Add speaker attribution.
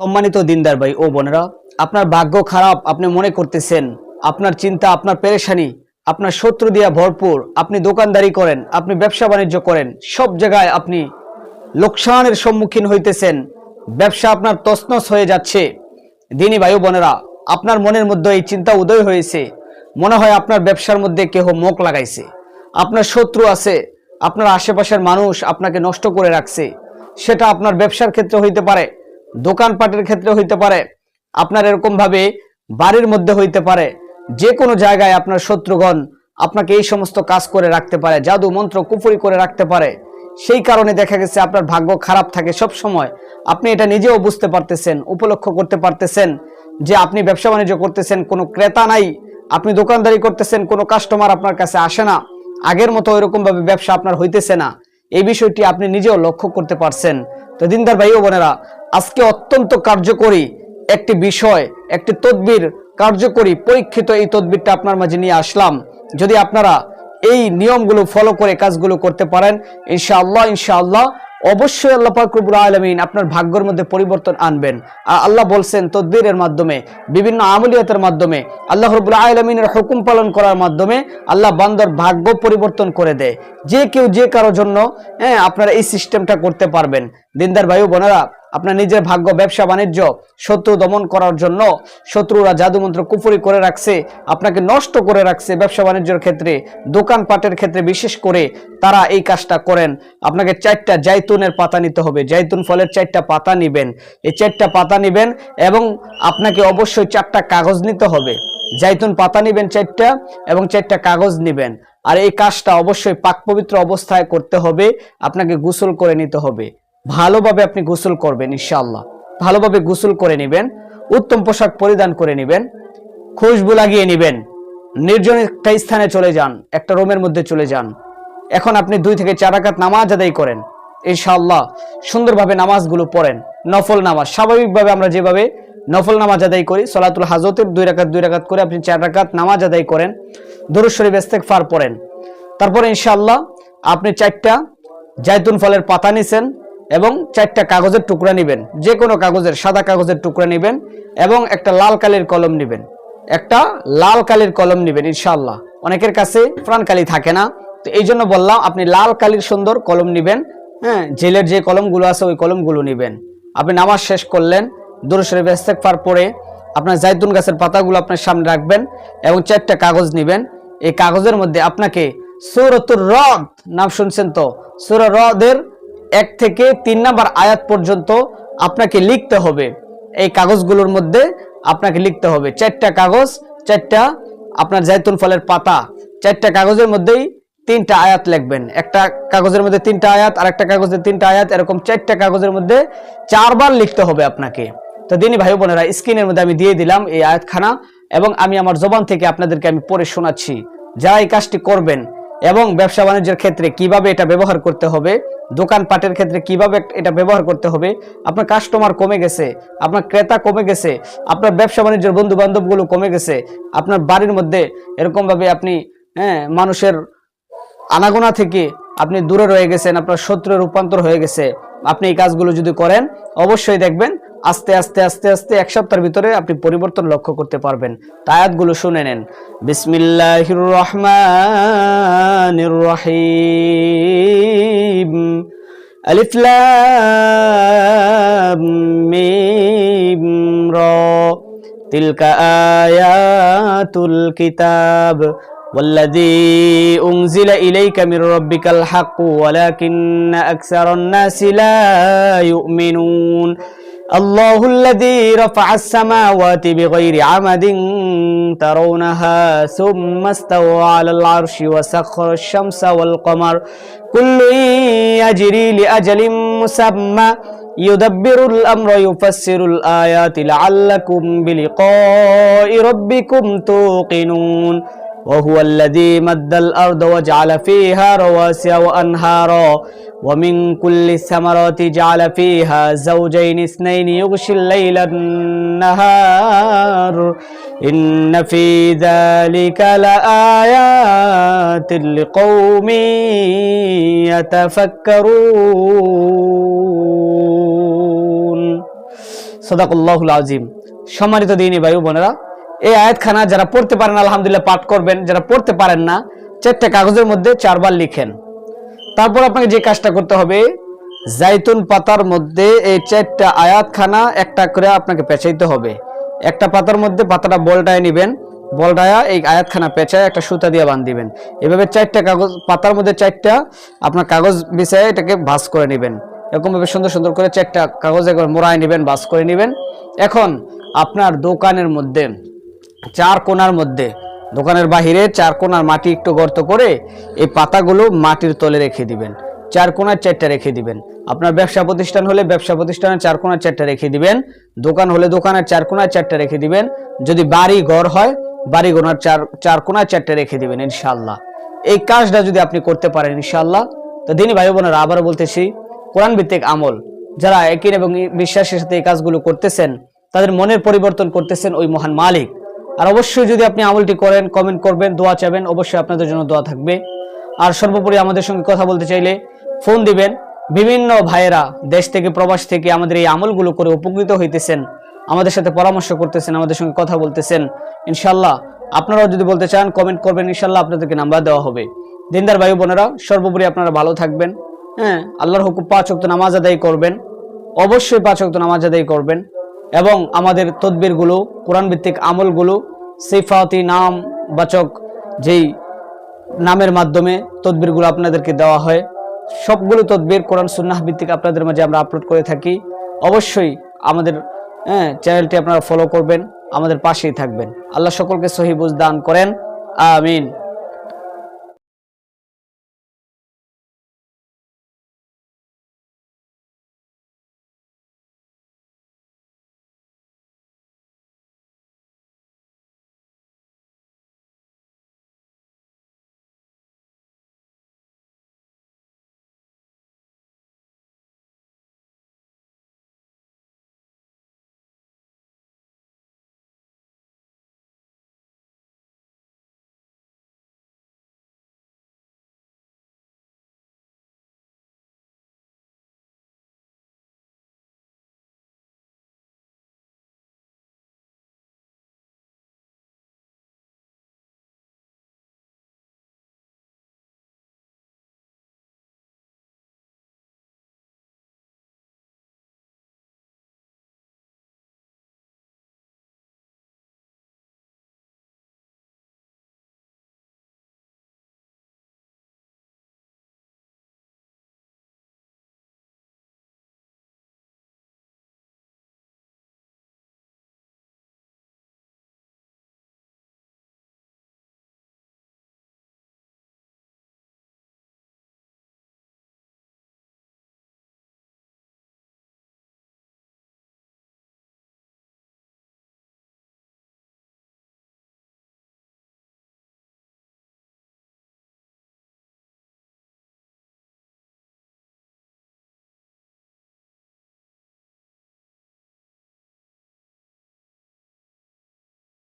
Speaker 1: সম্মানিত দিনদার ভাই, ও বোনেরা, আপনার ভাগ্য খারাপ, আপনি মনে করতেছেন, আপনার চিন্তা, আপনার পেরেশানি, আপনার শত্রু দিয়া ভরপুর, আপনি দোকানদারি করেন, আপনি ব্যবসা বাণিজ্য করেন, সব জায়গায় আপনি লোকসানের সম্মুখীন হইতেছেন, ব্যবসা আপনার তছনছ হয়ে যাচ্ছে। দিনী ভাই বোনেরা, আপনার মনের মধ্যে এই চিন্তা উদয় হয়েছে, মনে হয় আপনার ব্যবসার মধ্যে কেহ মুখ লাগাইছে। আপনার শত্রু আছে, আপনার আশেপাশের মানুষ আপনাকে নষ্ট করে রাখছে, সেটা আপনার ব্যবসার ক্ষেত্রে হইতে পারে। দোকানপাটের ক্ষেত্রে হইতে পারে, আপনার এরকম ভাবে বাড়ির মধ্যে হইতে পারে, যে কোনো জায়গায় আপনার শত্রুগণ আপনাকে এই সমস্ত কাজ করে রাখতে পারে, জাদু মন্ত্র কুফুরি করে রাখতে পারে, সেই কারণে দেখা গেছে আপনার ভাগ্য খারাপ থাকে সব সময় আপনি এটা নিজেও বুঝতে পারতেছেন, উপলক্ষ করতে পারতেছেন যে আপনি ব্যবসা বাণিজ্য করতেছেন, কোনো ক্রেতা নাই, আপনি দোকানদারি করতেছেন, কোনো কাস্টমার আপনার কাছে আসে না, আগের মতো ওইরকম ভাবে ব্যবসা আপনার হইতেছে না। এই বিষয়টি আপনি নিজেও লক্ষ্য করতে পারছেন। তো দিনদার ভাই ও বোনেরা, আজকে অত্যন্ত কার্যকরী একটি বিষয়, একটি তদবির কার্যকরী, পরীক্ষিত এই তদবিরটা আপনার মাঝে নিয়ে আসলাম। যদি আপনারা এই নিয়মগুলো ফলো করে কাজগুলো করতে পারেন, ইনশাআল্লাহ ইনশাআল্লাহ অবশ্যই আল্লাহ পাক আলমিন আপনার ভাগ্যর মধ্যে পরিবর্তন আনবেন। আর আল্লাহ বলছেন, তদ্বিরের মাধ্যমে, বিভিন্ন আমলিয়াতের মাধ্যমে, আল্লাহ রবুল্লা আলমিনের হুকুম পালন করার মাধ্যমে আল্লাহ বান্দর ভাগ্য পরিবর্তন করে দেয়। যে কেউ যে কারোর জন্য হ্যাঁ আপনারা এই সিস্টেমটা করতে পারবেন। দিনদার ভাই বোনেরা আপনার নিজের ভাগ্য, ব্যবসা, বাণিজ্য, শত্রু দমন করার জন্য শত্রুরা জাদুমন্ত্র কুফুরি করে রাখছে, আপনাকে নষ্ট করে রাখছে ব্যবসা, বাণিজ্যের ক্ষেত্রে, দোকানপাটের ক্ষেত্রে বিশেষ করে তারা এই কাজটা করেন। আপনাকে চারটা জাইতুনের পাতা নিতে হবে। জাইতুন ফলের চারটা পাতা নিবেন। এই চারটা পাতা নিবেন এবং আপনাকে অবশ্যই চারটা কাগজ নিতে হবে। জাইতুন পাতা নিবেন চারটা এবং চারটা কাগজ নিবেন। আর এই কাজটা অবশ্যই পাক পবিত্র অবস্থায় করতে হবে। আপনাকে গোসল করে নিতে হবে। ভালোভাবে আপনি গোসল করবেন, ইনশাআল্লাহ। ভালোভাবে গোসল করে নেবেন, উত্তম পোশাক পরিধান করে নেবেন, খুশবু লাগিয়ে নেবেন, নির্জন একটা স্থানে চলে যান, একটা রুমের মধ্যে চলে যান। এখন আপনি দুই থেকে চার রাকাত নামাজ আদায় করেন, ইনশাআল্লাহ, সুন্দরভাবে নামাজগুলো পড়েন, নফল নামাজ। স্বাভাবিকভাবে আমরা যেভাবে নফল নামাজ আদায় করি, সলাতুল হাজতের দুই রাকাত দুই রাকাত করে আপনি চার রাকাত নামাজ আদায় করেন, দরুদ শরীফ ফার পড়েন। তারপরে ইনশাআল্লাহ, আপনি চারটা জায়তুন ফলের পাতা নিছেন এবং চারটা কাগজের টুকরা নেবেন। যে কোনো কাগজের সাদা কাগজের টুকরা নেবেন এবং একটা লাল কালির কলম নেবেন। একটা লাল কালির কলম নেবেন, ইনশাআল্লাহ। অনেকের কাছে প্রাণ কালি থাকে না। তো এই জন্য বললাম, আপনি লাল কালির সুন্দর কলম নেবেন। হ্যাঁ জেলের যে কলমগুলো আছে, ওই কলমগুলো নেবেন। আপনি নামাজ শেষ করলেন দুরুশরীফ ইস্তেগফার পরে আপনার জাইতুন গাছের পাতাগুলো আপনার সামনে রাখবেন এবং চারটা কাগজ নেবেন। এই কাগজের মধ্যে আপনাকে সৌরতুর রদ, নাম শুনছেন তো? সৌর হ্রদের এক থেকে তিন নাম্বার আয়াত পর্যন্ত আপনাকে লিখতে হবে। এই কাগজগুলোর মধ্যে আপনাকে লিখতে হবে। চারটা কাগজ, চারটা আপনার জাইতুন ফলের পাতা, চারটা কাগজের মধ্যেই তিনটা আয়াত লিখবেন। একটা কাগজের মধ্যে তিনটা আয়াত আর একটা কাগজের তিনটা আয়াত, এরকম চারটা কাগজের মধ্যে চারবার লিখতে হবে আপনাকে। তো দিনী ভাই বোনেরা, স্ক্রিনের মধ্যে আমি দিয়ে দিলাম এই আয়াতখানা এবং আমি আমার জবান থেকে আপনাদেরকে আমি পড়ে শোনাচ্ছি। যারা এই কাজটি করবেন এবং ব্যবসা বাণিজ্যের ক্ষেত্রে কীভাবে এটা ব্যবহার করতে হবে, দোকানপাটের ক্ষেত্রে কীভাবে এটা ব্যবহার করতে হবে, আপনার কাস্টমার কমে গেছে, আপনার ক্রেতা কমে গেছে, আপনার ব্যবসা বাণিজ্যের বন্ধু বান্ধবগুলো কমে গেছে, আপনার বাড়ির মধ্যে এরকমভাবে আপনি হ্যাঁ মানুষের আনাগোনা থেকে আপনি দূরে রয়ে গেছেন, আপনার শত্রুর রূপান্তর হয়ে গেছে আপনি এই কাজগুলো যদি করেন, অবশ্যই দেখবেন আস্তে আস্তে আস্তে আস্তে এক সপ্তাহের ভিতরে আপনি পরিবর্তন লক্ষ্য করতে পারবেন। তায়াতগুলো শুনে নেন। বিসমিল্লাহির রহমানির রহিম। আলিফ লাম মিম র। তিলকা আয়াতুল কিতাব। والذي أنزل إليك من ربك الحق ولكن أكثر الناس لا يؤمنون. الله الذي رفع السماوات بغير عمد ترونها ثم استوى على العرش وسخر الشمس والقمر. كل يجري لأجل مسمى. يدبر الأمر يفسر الآيات لعلكم بلقاء ربكم توقنون. وهو الذي مد الأرض وجعل فيها رواسي وأنهارا ومن كل الثمرات جعل فيها زوجين اثنين يغشي الليل النهار إن في ذلك لآيات لقوم يتفكرون সদাকুল্লাহুল আজিম সম্মানিত দিনী ভাই ও বোনেরা এই আয়াতখানা যারা পড়তে পারেন, আলহামদুলিল্লাহ পাঠ করবেন। যারা পড়তে পারেন না, চারটা কাগজের মধ্যে চারবার লিখেন। তারপর আপনাকে যে কাজটা করতে হবে, জাইতুন পাতার মধ্যে এই চারটা আয়াতখানা একটা করে আপনাকে পেঁচাইতে হবে। একটা পাতার মধ্যে পাতাটা বলটায় নেবেন বলটায়া এই আয়াতখানা পেঁচায় একটা সুতা দিয়ে বাঁধ দিবেন এভাবে চারটা কাগজ, পাতার মধ্যে চারটা আপনার কাগজ বিছায় এটাকে ভাঁজ করে নেবেন। এরকম ভাবে সুন্দর সুন্দর করে চারটা কাগজ একবার মোড়ায় নেবেন, ভাঁজ করে নেবেন। এখন আপনার দোকানের মধ্যে চার কোণার মধ্যে। দোকানের বাহিরে চার কোণার মাটি একটু গর্ত করে এই পাতাগুলো মাটির তলে রেখে দিবেন। চার কোণার চারটা রেখে দিবেন। আপনার ব্যবসা প্রতিষ্ঠান হলে ব্যবসা প্রতিষ্ঠানের চার কোণার চারটা রেখে দিবেন। দোকান হলে দোকানের চার কোণার চারটা রেখে দিবেন। যদি বাড়ি ঘর হয়, বাড়ি ঘর চার চার কোণার চারটা রেখে দিবেন ইনশাল্লাহ এই কাজটা যদি আপনি করতে পারেন ইনশাল্লাহ তো দিনই ভাই বোনেরা, আবারও বলতেছি কোরআন ভিত্তিক আমল। যারা একই এবং বিশ্বাসের সাথে এই কাজগুলো করতেছেন, তাদের মনের পরিবর্তন করতেছেন ওই মহান মালিক। আর অবশ্যই যদি আপনি আমলটি করেন কমেন্ট করবেন, দোয়া চাবেন অবশ্যই আপনাদের জন্য দোয়া থাকবে। আর সর্বোপরি আমাদের সঙ্গে কথা বলতে চাইলে ফোন দিবেন। বিভিন্ন ভাইয়েরা দেশ থেকে, প্রবাস থেকে আমাদের এই আমলগুলো করে উপকৃত হইতেছেন, আমাদের সাথে পরামর্শ করতেছেন, আমাদের সঙ্গে কথা বলতেছেন। ইনশাল্লাহ আপনারাও যদি বলতে চান কমেন্ট করবেন ইনশাল্লাহ আপনাদেরকে নাম্বার দেওয়া হবে। দিনদার ভাই বোনেরা, সর্বোপরি আপনারা ভালো থাকবেন। হ্যাঁ আল্লাহর হুকুম পাঁচ অক্ত নামাজ আদায় করবেন। অবশ্যই পাঁচ অক্ত নামাজ আদায় করবেন। এবং আমাদের তদবিরগুলো কোরআন ভিত্তিক আমলগুলো, সিফাতি নাম বাচক যেই নামের মাধ্যমে তদবিরগুলো আপনাদেরকে দেওয়া হয়, সবগুলো তদবির কোরআন সুন্নাহ ভিত্তিক আপনাদের মাঝে আমরা আপলোড করে থাকি। অবশ্যই আমাদের হ্যাঁ চ্যানেলটি আপনারা ফলো করবেন, আমাদের পাশেই থাকবেন। আল্লাহ সকলকে সহি বুঝ দান করেন। আমিন।